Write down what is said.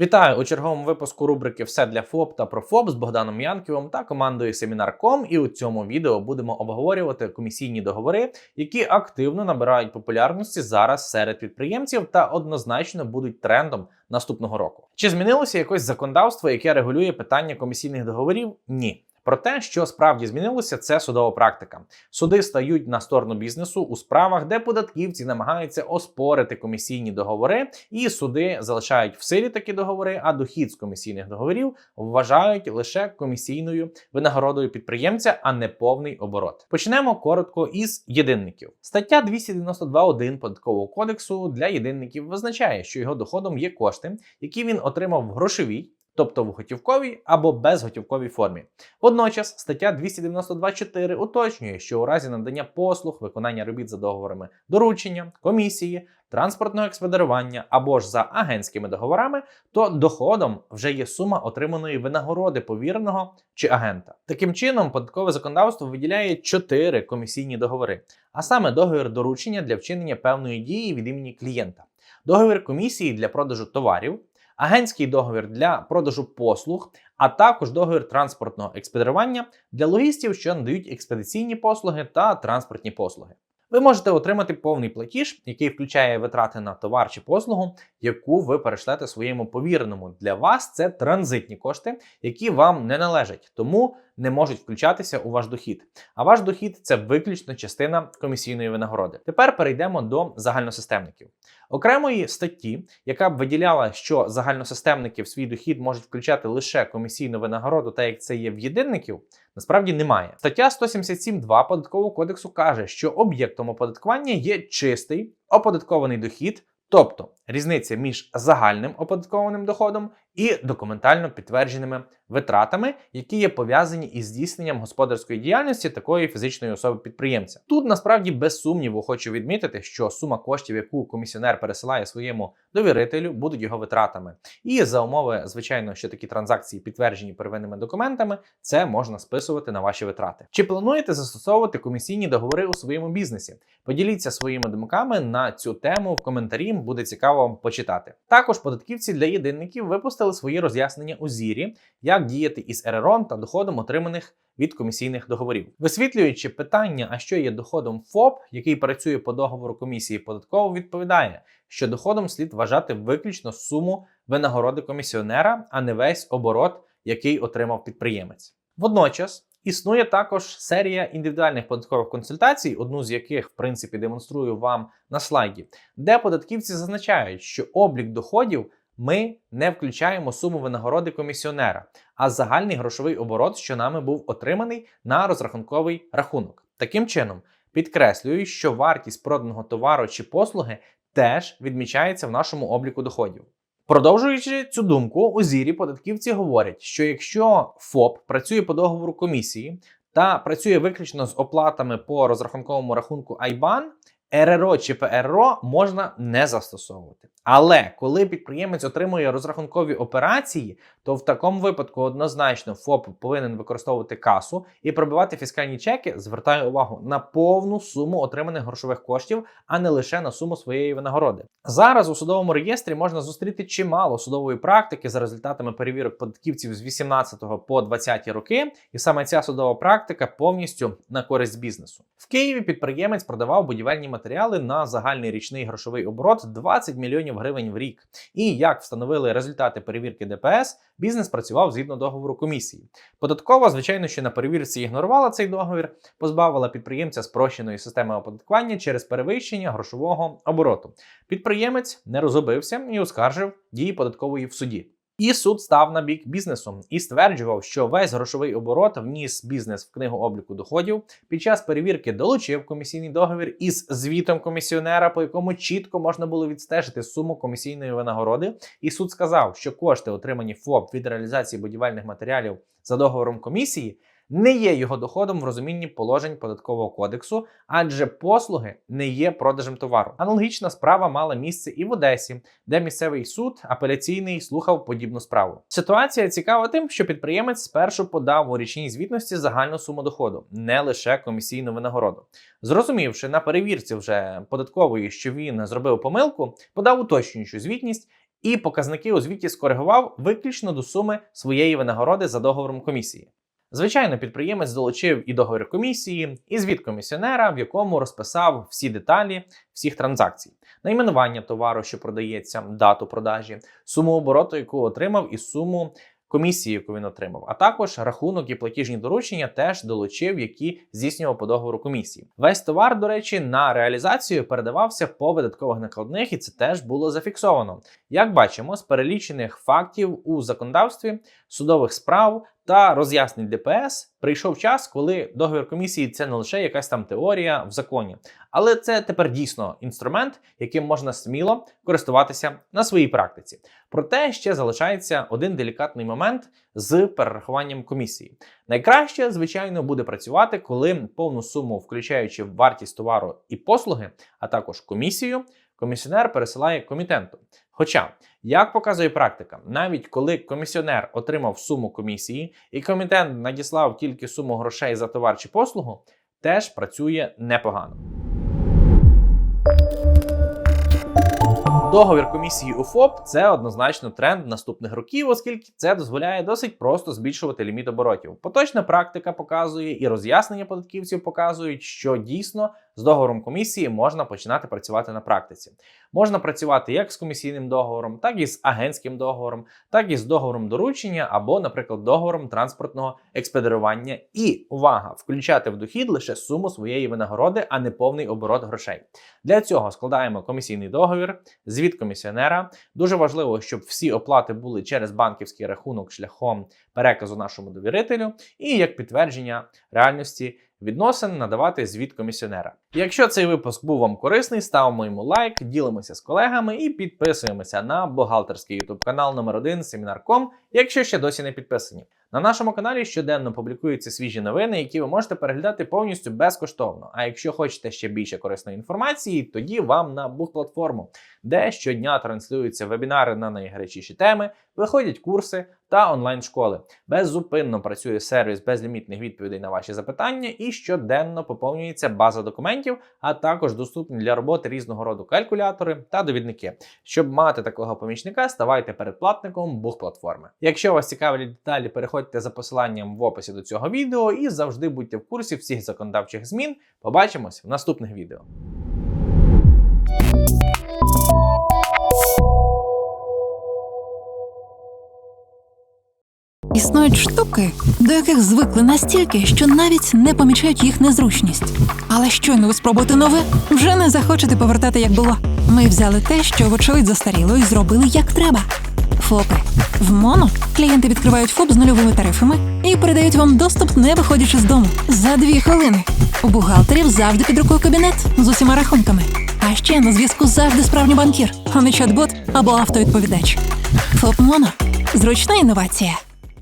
Вітаю у черговому випуску рубрики Все для ФОП та про ФОП з Богданом Янківим та командою Семінар.ком. І у цьому відео будемо обговорювати комісійні договори, які активно набирають популярності зараз серед підприємців та однозначно будуть трендом наступного року. Чи змінилося якось законодавство, яке регулює питання комісійних договорів? Ні. Про те, що справді змінилося, це судова практика. Суди стають на сторону бізнесу у справах, де податківці намагаються оспорити комісійні договори, і суди залишають в силі такі договори, а дохід з комісійних договорів вважають лише комісійною винагородою підприємця, а не повний оборот. Почнемо коротко із єдинників. Стаття 292.1 податкового кодексу для єдинників визначає, що його доходом є кошти, які він отримав в грошовій тобто в готівковій або безготівковій формі. Водночас стаття 292.4 уточнює, що у разі надання послуг, виконання робіт за договорами доручення, комісії, транспортного експедирування або ж за агентськими договорами, то доходом вже є сума отриманої винагороди повіреного чи агента. Таким чином, податкове законодавство виділяє чотири комісійні договори, а саме договір доручення для вчинення певної дії від імені клієнта, договір комісії для продажу товарів агентський договір для продажу послуг, а також договір транспортного експедирування для логістів, що надають експедиційні послуги та транспортні послуги. Ви можете отримати повний платіж, який включає витрати на товар чи послугу, яку ви перешлете своєму повіреному. Для вас це транзитні кошти, які вам не належать, тому не можуть включатися у ваш дохід. А ваш дохід це виключно частина комісійної винагороди. Тепер перейдемо до загальносистемників. Окремої статті, яка б виділяла, що загальносистемники в свій дохід можуть включати лише комісійну винагороду, та як це є в єдинників, насправді немає. Стаття 177.2 податкового кодексу каже, що об'єктом оподаткування є чистий оподаткований дохід, тобто різниця між загальним оподаткованим доходом і документально підтвердженими витратами, які є пов'язані із здійсненням господарської діяльності такої фізичної особи підприємця. Тут насправді без сумніву хочу відмітити, що сума коштів, яку комісіонер пересилає своєму довірителю, будуть його витратами. І за умови, звичайно, що такі транзакції підтверджені первинними документами, це можна списувати на ваші витрати. Чи плануєте застосовувати комісійні договори у своєму бізнесі? Поділіться своїми думками на цю тему в коментарі. Буде цікаво вам почитати. Також податківці для єдинників випустили свої роз'яснення у зірі, як діяти із РРО та доходом отриманих від комісійних договорів, висвітлюючи питання, а що є доходом ФОП, який працює по договору комісії податково, відповідає, що доходом слід вважати виключно суму винагороди комісіонера, а не весь оборот, який отримав підприємець. Водночас. Існує також серія індивідуальних податкових консультацій, одну з яких, в принципі, демонструю вам на слайді, де податківці зазначають, що облік доходів ми не включаємо суму винагороди комісіонера, а загальний грошовий оборот, що нами був отриманий на розрахунковий рахунок. Таким чином, підкреслюю, що вартість проданого товару чи послуги теж відмічається в нашому обліку доходів. Продовжуючи цю думку, у зірі податківці говорять, що якщо ФОП працює по договору комісії та працює виключно з оплатами по розрахунковому рахунку IBAN, РРО чи ПРО можна не застосовувати. Але коли підприємець отримує розрахункові операції, то в такому випадку однозначно ФОП повинен використовувати касу і пробивати фіскальні чеки, звертаю увагу на повну суму отриманих грошових коштів, а не лише на суму своєї винагороди. Зараз у судовому реєстрі можна зустріти чимало судової практики за результатами перевірок податківців з 18 по 20 роки, і саме ця судова практика повністю на користь бізнесу. В Києві підприємець продавав будівельні матеріали на загальний річний грошовий оборот 20 мільйонів гривень в рік. І як встановили результати перевірки ДПС, бізнес працював згідно договору комісії. Податкова, звичайно, що на перевірці ігнорувала цей договір, позбавила підприємця спрощеної системи оподаткування через перевищення грошового обороту. Підприємець не розгубився і оскаржив дії податкової в суді. І суд став на бік бізнесу і стверджував, що весь грошовий оборот вніс бізнес в книгу обліку доходів. Під час перевірки долучив комісійний договір із звітом комісіонера, по якому чітко можна було відстежити суму комісійної винагороди. І суд сказав, що кошти, отримані ФОП від реалізації будівельних матеріалів за договором комісії, не є його доходом в розумінні положень податкового кодексу, адже послуги не є продажем товару. Аналогічна справа мала місце і в Одесі, де місцевий суд апеляційний слухав подібну справу. Ситуація цікава тим, що підприємець спершу подав у річній звітності загальну суму доходу, не лише комісійну винагороду. Зрозумівши на перевірці вже податкової, що він зробив помилку, подав уточнюючу звітність і показники у звіті скоригував виключно до суми своєї винагороди за договором комісії. Звичайно, підприємець долучив і договір комісії, і звіт комісіонера, в якому розписав всі деталі всіх транзакцій, найменування товару, що продається, дату продажі, суму обороту, яку отримав, і суму комісії, яку він отримав, а також рахунок і платіжні доручення теж долучив, які здійснював по договору комісії. Весь товар, до речі, на реалізацію передавався по видаткових накладних, і це теж було зафіксовано. Як бачимо, з перелічених фактів у законодавстві судових справ та роз'яснень ДПС прийшов час, коли договір комісії це не лише якась там теорія в законі, але це тепер дійсно інструмент, яким можна сміло користуватися на своїй практиці. Проте ще залишається один делікатний момент з перерахуванням комісії. Найкраще, звичайно, буде працювати, коли повну суму, включаючи вартість товару і послуги, а також комісію, комісіонер пересилає комітенту. Хоча, як показує практика, навіть коли комісіонер отримав суму комісії і комітент надіслав тільки суму грошей за товар чи послугу, теж працює непогано. Договір комісії у ФОП це однозначно тренд наступних років, оскільки це дозволяє досить просто збільшувати ліміт оборотів. Поточна практика показує і роз'яснення податківців показують, що дійсно з договором комісії можна починати працювати на практиці. Можна працювати як з комісійним договором, так і з агентським договором, так і з договором доручення або, наприклад, договором транспортного експедирування. І увага, включати в дохід лише суму своєї винагороди, а не повний оборот грошей. Для цього складаємо комісійний договір, звіт комісіонера. Дуже важливо, щоб всі оплати були через банківський рахунок шляхом переказу нашому довірителю, і як підтвердження реальності відносин надавати звіт комісіонера. Якщо цей випуск був вам корисний, ставимо йому лайк, ділимося з колегами і підписуємося на бухгалтерський YouTube канал номер 1 Семінар.ком, якщо ще досі не підписані. На нашому каналі щоденно публікуються свіжі новини, які ви можете переглядати повністю безкоштовно. А якщо хочете ще більше корисної інформації, тоді вам на Бух-платформу, де щодня транслюються вебінари на найгарячіші теми, виходять курси та онлайн-школи. Беззупинно працює сервіс безлімітних відповідей на ваші запитання і щоденно поповнюється база документів, а також доступні для роботи різного роду калькулятори та довідники. Щоб мати такого помічника, ставайте передплатником Бух-платформи. Якщо вас цікавлять деталі, переходьте за посиланням в описі до цього відео і завжди будьте в курсі всіх законодавчих змін. Побачимось в наступних відео. Існують штуки, до яких звикли настільки, що навіть не помічають їх незручність. Але щойно ви спробуєте нове, вже не захочете повертати, як було. Ми взяли те, що вочевидь застаріло, і зробили як треба. ФОПи. В моно клієнти відкривають ФОП з нульовими тарифами і передають вам доступ, не виходячи з дому. За дві хвилини. У бухгалтерів завжди під рукою кабінет з усіма рахунками. А ще на зв'язку завжди справжній банкір, а не чат-бот або автовідповідач. ФОП Моно. Зручна інновація.